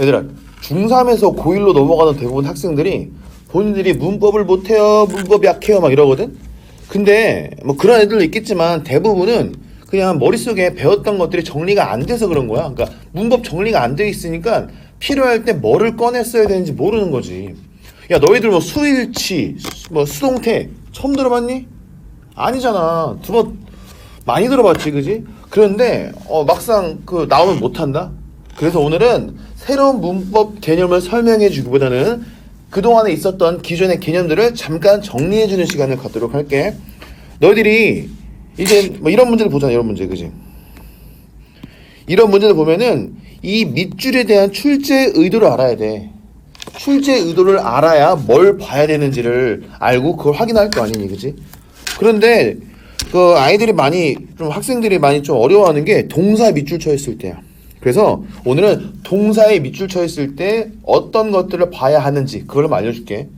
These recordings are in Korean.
얘들아 중3에서 고1로 넘어가는 대부분 학생들이 본인들이 문법을 못해요 문법 약해요 막 이러거든? 근데 뭐 그런 애들도 있겠지만 대부분은 그냥 머릿속에 배웠던 것들이 정리가 안 돼서 그런 거야. 그러니까 문법 정리가 안 돼 있으니까 필요할 때 뭐를 꺼내 써야 되는지 모르는 거지. 야 너희들 뭐 수일치 뭐 수동태 처음 들어봤니? 아니잖아. 두 번 많이 들어봤지 그지? 그런데 어, 막상 그 나오면 못한다? 그래서 오늘은 새로운 문법 개념을 설명해 주기보다는 그동안에 있었던 기존의 개념들을 잠깐 정리해 주는 시간을 갖도록 할게. 너희들이 이제 뭐 이런 문제를 보잖아. 이런 문제. 그지? 이런 문제를 보면은 이 밑줄에 대한 출제 의도를 알아야 돼. 출제 의도를 알아야 뭘 봐야 되는지를 알고 그걸 확인할 거 아니니. 그지? 그런데 그 아이들이 많이 좀 학생들이 많이 좀 어려워하는 게 동사 밑줄 쳐 있을 때야. 그래서 오늘은 동사에 밑줄 쳐 있을 때 어떤 것들을 봐야 하는지 그걸 좀 알려줄게.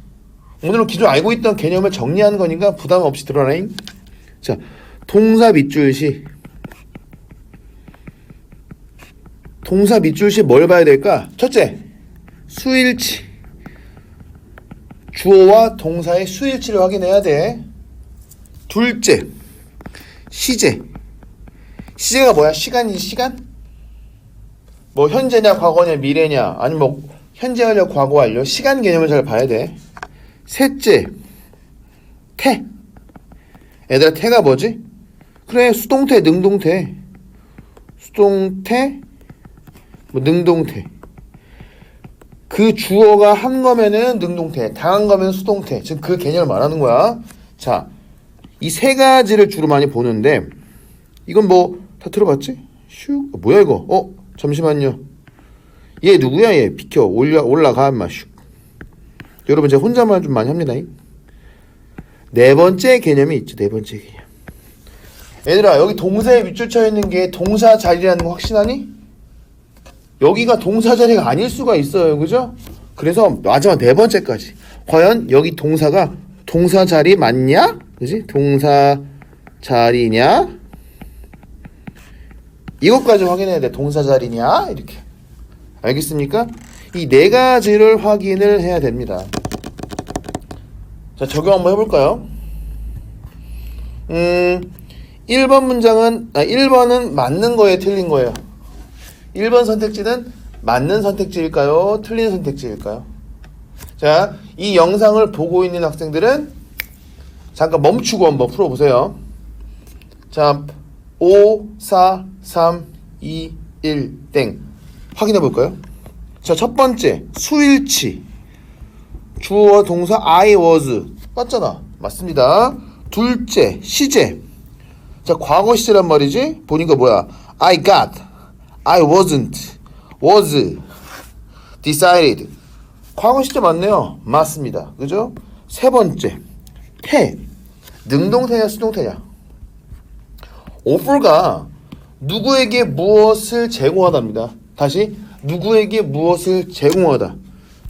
오늘은 기존 알고 있던 개념을 정리하는 거니까 부담 없이 들어라잉. 자, 동사 밑줄 시. 동사 밑줄 시 뭘 봐야 될까? 첫째, 수일치. 주어와 동사의 수일치를 확인해야 돼. 둘째, 시제. 시제가 뭐야? 시간이 시간? 뭐 현재냐 과거냐 미래냐 아니면 뭐 현재 완료 과거 완료 시간 개념을 잘 봐야 돼. 셋째 태. 얘들아 태가 뭐지? 그래 수동태 능동태. 수동태 뭐 능동태. 그 주어가 한 거면은 능동태, 당한 거면 수동태. 지금 그 개념을 말하는 거야. 자, 이 세 가지를 주로 많이 보는데 이건 뭐 다 들어봤지? 슉 어, 뭐야 이거? 어 잠시만요. 얘 누구야 얘? 비켜 올라 올라가 인마 슉. 여러분 제가 혼자만 좀 많이 합니다. 네 번째 개념이 있죠. 네 번째 개념. 얘들아 여기 동사에 밑줄 쳐 있는 게 동사 자리라는 거 확신하니? 여기가 동사 자리가 아닐 수가 있어요. 그죠? 그래서 마지막 네 번째까지 과연 여기 동사가 동사 자리 맞냐? 그지? 동사 자리냐? 이것까지 확인해야 돼. 동사 자리냐? 이렇게. 알겠습니까? 이 네 가지를 확인을 해야 됩니다. 자, 적용 한번 해볼까요? 음, 1번 문장은, 아, 1번은 맞는 거에 틀린 거예요. 1번 선택지는 맞는 선택지일까요? 틀린 선택지일까요? 자, 이 영상을 보고 있는 학생들은 잠깐 멈추고 한번 풀어보세요. 자, 5, 4, 3, 2, 1, 땡. 확인해 볼까요? 자, 첫 번째, 수일치. 주어와 동사 I was. 맞잖아. 맞습니다. 둘째, 시제. 자, 과거 시제란 말이지? 보니까 뭐야? I got. I wasn't. was. decided. 과거 시제 맞네요. 맞습니다. 그죠? 세 번째, 태. 능동태냐, 수동태냐? Offer가 누구에게 무엇을 제공하답니다. 다시 누구에게 무엇을 제공하다.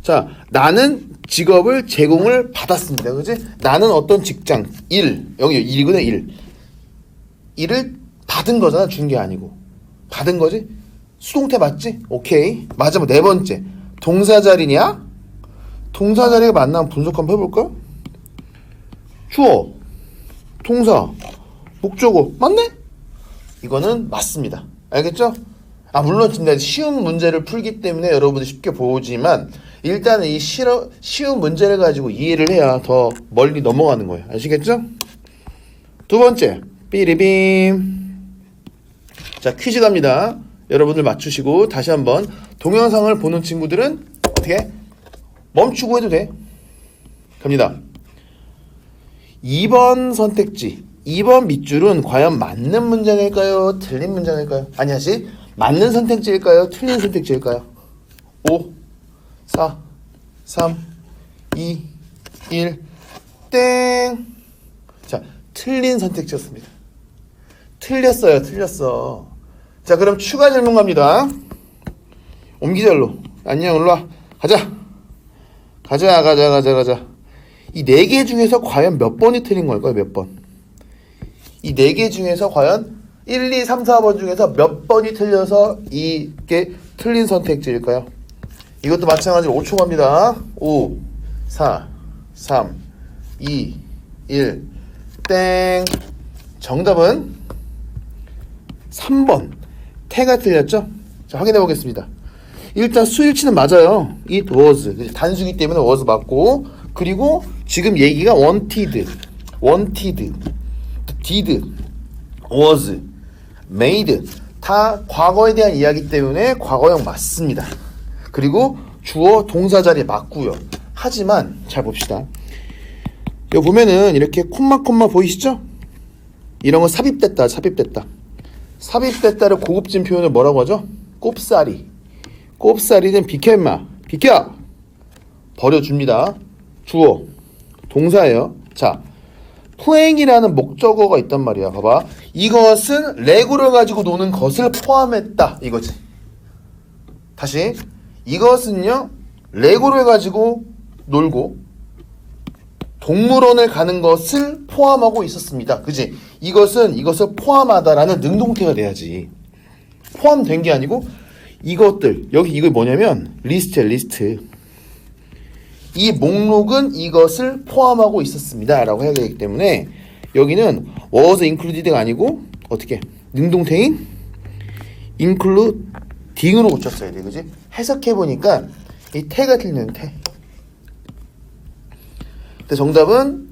자, 나는 직업을 제공을 받았습니다. 그지? 나는 어떤 직장, 일, 여기 일이구나, 일. 일을 받은 거잖아, 준 게 아니고. 받은 거지? 수동태 맞지? 오케이. 맞아, 네 번째. 동사 자리냐? 동사 자리가 맞나 분석 한번 해볼까? 주어, 동사, 목적어, 맞네? 이거는 맞습니다. 알겠죠? 아 물론 진짜 쉬운 문제를 풀기 때문에 여러분들 쉽게 보지만 일단은 이 싫어, 쉬운 문제를 가지고 이해를 해야 더 멀리 넘어가는 거예요. 아시겠죠? 두 번째 삐리빔 자 퀴즈 갑니다. 여러분들 맞추시고 다시 한번 동영상을 보는 친구들은 어떻게 멈추고 해도 돼. 갑니다. 2번 선택지 2번 밑줄은 과연 맞는 문장일까요? 틀린 문장일까요? 아니 하시 맞는 선택지일까요? 틀린 선택지일까요? 5 4 3 2 1 땡. 자, 틀린 선택지였습니다. 틀렸어요. 틀렸어. 자, 그럼 추가 질문 갑니다. 옮기절로. 안녕, 와. 가자. 가자, 가자, 가자, 가자. 이 네 개 중에서 과연 몇 번이 틀린 걸까요? 몇 번? 이 네 개 중에서 과연 1, 2, 3, 4번 중에서 몇 번이 틀려서 이게 틀린 선택지일까요? 이것도 마찬가지로 5초 갑니다. 5, 4, 3, 2, 1, 땡. 정답은 3번. 태가 틀렸죠? 자, 확인해 보겠습니다. 일단 수일치는 맞아요. It was. 단수기 때문에 was 맞고, 그리고 지금 얘기가 wanted, wanted, did, was, made. 다 과거에 대한 이야기 때문에 과거형 맞습니다. 그리고 주어 동사 자리 맞고요. 하지만 잘 봅시다. 여기 보면은 이렇게 콤마 콤마 보이시죠? 이런 거 삽입됐다, 삽입됐다. 삽입됐다를 고급진 표현을 뭐라고 하죠? 꼽사리. 꼽사리는 비켜 임마. 비켜. 버려줍니다. 주어. 동사예요. 자, playing이라는 목적어가 있단 말이야. 봐봐. 이것은 레고를 가지고 노는 것을 포함했다. 이거지. 다시. 이것은요. 레고를 가지고 놀고 동물원을 가는 것을 포함하고 있었습니다. 그지? 이것은 이것을 포함하다라는 능동태가 돼야지. 포함된 게 아니고 이것들 여기 이거 뭐냐면 리스트야 리스트. 이 목록은 이것을 포함하고 있었습니다 라고 해야 되기 때문에 여기는 was included가 아니고 어떻게 능동태인 including으로 고쳤어야 돼, 그지? 해석해 보니까 이 태가 틀리는 태. 근데 정답은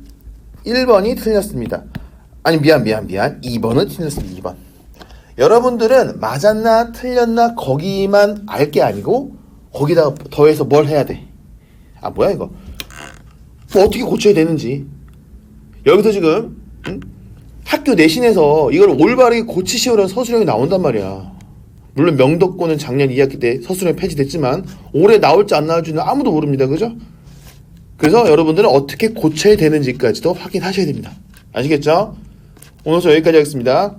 1번이 틀렸습니다. 아니 미안 미안 미안 2번은 틀렸습니다. 2번. 여러분들은 맞았나 틀렸나 거기만 알 게 아니고 거기다가 더해서 뭘 해야 돼? 아 뭐야 이거? 뭐 어떻게 고쳐야 되는지 여기서 지금 응? 학교 내신에서 이걸 올바르게 고치시오라는 서술형이 나온단 말이야. 물론 명덕고는 작년 2학기 때 서술형 폐지됐지만 올해 나올지 안 나올지는 아무도 모릅니다. 그죠? 그래서 여러분들은 어떻게 고쳐야 되는지까지도 확인하셔야 됩니다. 아시겠죠? 오늘 수업 여기까지 하겠습니다.